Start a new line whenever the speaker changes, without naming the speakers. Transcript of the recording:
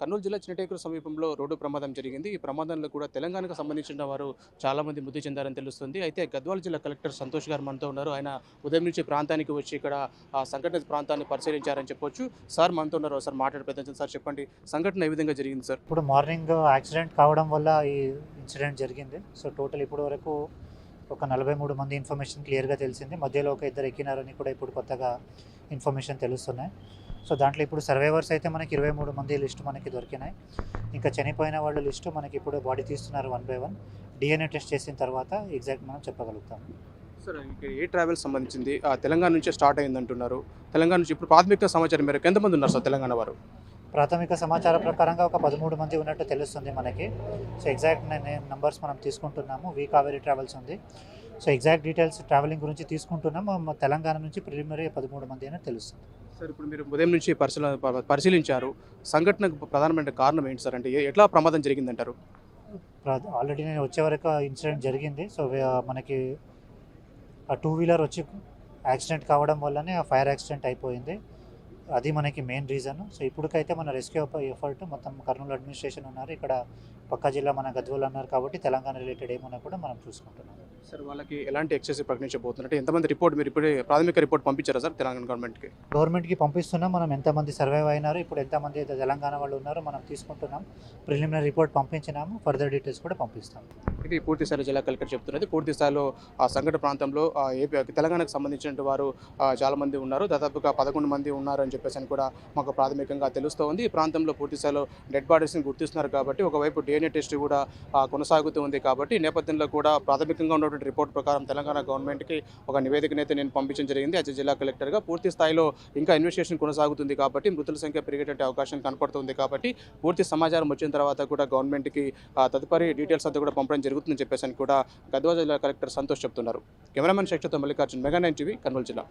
కర్నూలు జిల్లా చిన్నటేకుల సమీపంలో రోడ్డు ప్రమాదం జరిగింది. ఈ ప్రమాదంలో కూడా తెలంగాణకు సంబంధించిన వారు చాలా మంది మృతి చెందారని తెలుస్తుంది. అయితే గద్వాల జిల్లా కలెక్టర్ సంతోష్ గారు మనతో ఉన్నారు. ఆయన ఉదయం నుంచి ప్రాంతానికి వచ్చి ఇక్కడ ఆ సంఘటన ప్రాంతాన్ని పరిశీలించారని చెప్పొచ్చు. సార్ మనతో ఉన్నారు. సార్ మాట్లాడే సార్ చెప్పండి సంఘటన ఏ విధంగా జరిగింది సార్?
ఇప్పుడు మార్నింగ్ యాక్సిడెంట్ కావడం వల్ల ఈ ఇన్సిడెంట్ జరిగింది. సో టోటల్ ఇప్పటి వరకు ఒక నలభై మూడు మంది ఇన్ఫర్మేషన్ క్లియర్గా తెలిసింది. మధ్యలో ఒక ఇద్దరు ఎక్కినారని కూడా ఇప్పుడు కొత్తగా ఇన్ఫర్మేషన్ తెలుస్తున్నాయి. సో దాంట్లో ఇప్పుడు సర్వైవర్స్ అయితే మనకి ఇరవై మూడు మంది లిస్టు మనకి దొరికినాయి. ఇంకా చనిపోయిన వాళ్ళ లిస్టు మనకి ఇప్పుడు బాడీ తీస్తున్నారు one by one. DNA test చేసిన తర్వాత ఎగ్జాక్ట్ మనం చెప్పగలుగుతాం.
సార్ ఏ ట్రావెల్ సంబంధించింది? ఆ, తెలంగాణ నుంచే స్టార్ట్ అయింది అంటున్నారు తెలంగాణ నుంచి ఇప్పుడు ప్రాథమిక సమాచారం మేరకు ఎంతమంది ఉన్నారు సార్ తెలంగాణ వారు?
ప్రాథమిక సమాచారం ప్రకారంగా ఒక పదమూడు మంది ఉన్నట్టు తెలుస్తుంది మనకి. సో ఎగ్జాక్ట్ నంబర్స్ మనం తీసుకుంటున్నాము. వీ కావేరీ ట్రావెల్స్ ఉంది. సో ఎగ్జాక్ట్ డీటెయిల్స్ ట్రావెలింగ్ గురించి తీసుకుంటున్నాము. తెలంగాణ నుంచి ప్రిలిమినరీ పదమూడు మంది అని తెలుస్తుంది.
సార్ ఇప్పుడు మీరు ఉదయం నుంచి పరిశీలన ప- పరిశీలించారు. సంఘటనకు ప్రధానమైన కారణం ఏంటి సార్? అంటే ఎట్లా ప్రమాదం జరిగిందంటారు?
ఆల్రెడీ నేను వచ్చే వరకు ఇన్సిడెంట్ జరిగింది. సో మనకి ఆ టూ వీలర్ వచ్చి యాక్సిడెంట్ కావడం వల్లనే ఆ ఫైర్ యాక్సిడెంట్ అయిపోయింది. అది మనకి మెయిన్ రీజన్ సో ఇప్పటికైతే మన రెస్క్యూ ఎఫర్ట్ మొత్తం కర్నూలు అడ్మినిస్ట్రేషన్ ఉన్నారు. ఇక్కడ పక్క జిల్లా మన గద్వాల్ అన్నారు కాబట్టి తెలంగాణ రిలేటెడ్ ఏమన్నా కూడా మనం చూసుకుంటున్నాం.
సార్ వాళ్ళకి ఎలాంటి ఎక్సెస్ ప్రకటించబోతున్నట్టు ఎంతమంది రిపోర్ట్ మీరు ఇప్పుడే ప్రాథమిక రిపోర్ట్ పంపించారా సార్ తెలంగాణ గవర్నమెంట్కి
గవర్నమెంట్కి పంపిస్తున్నాం. మనం ఎంతమంది సర్వైవ్ అయినారు ఇప్పుడు ఎంతమంది అయితే తెలంగాణ వాళ్ళు ఉన్నారో మనం తీసుకుంటున్నాం. ప్రిలిమినరీ రిపోర్ట్ పంపించినాము. ఫర్దర్ డీటెయిల్స్ కూడా పంపిస్తాం.
ఇది పూర్తి స్థాయిలో జిల్లా కలెక్టర్ చెప్తున్నది. పూర్తి స్థాయిలో ఆ సంఘటన ప్రాంతంలో ఏపీ తెలంగాణకు సంబంధించిన వారు చాలామంది చాలా మంది ఉన్నారు. దాదాపుగా పదకొండు మంది ఉన్నారు అని చెప్పేసి అని కూడా మాకు ప్రాథమికంగా తెలుస్తోంది. ఈ ప్రాంతంలో పూర్తి స్థాయిలో డెడ్ బాడీస్ని గుర్తిస్తున్నారు కాబట్టి ఒకవైపు డిఎన్ఏ టెస్ట్ కూడా కొనసాగుతూ ఉంది కాబట్టి నేపథ్యంలో కూడా ప్రాథమికంగా ఉన్నటువంటి రిపోర్ట్ ప్రకారం తెలంగాణ గవర్నమెంట్కి ఒక నివేదికనైతే నేను పంపించడం జరిగింది. అది జిల్లా కలెక్టర్గా పూర్తి స్థాయిలో ఇంకా ఇన్వెస్టిగేషన్ కొనసాగుతుంది కాబట్టి మృతుల సంఖ్య పెరిగేటువంటి అవకాశం కనపడుతుంది కాబట్టి పూర్తి సమాచారం వచ్చిన తర్వాత కూడా గవర్నమెంట్కి తదుపరి డీటెయిల్స్ అంతా కూడా పంపడం జరుగుతుందని చెప్పేసి అని కూడా గద్వాల జిల్లా కలెక్టర్ సంతోష్ చెప్తున్నారు. కెమెరామెన్ శక్తితో Mallikarjun mega nine TV Kurnool జిల్లా.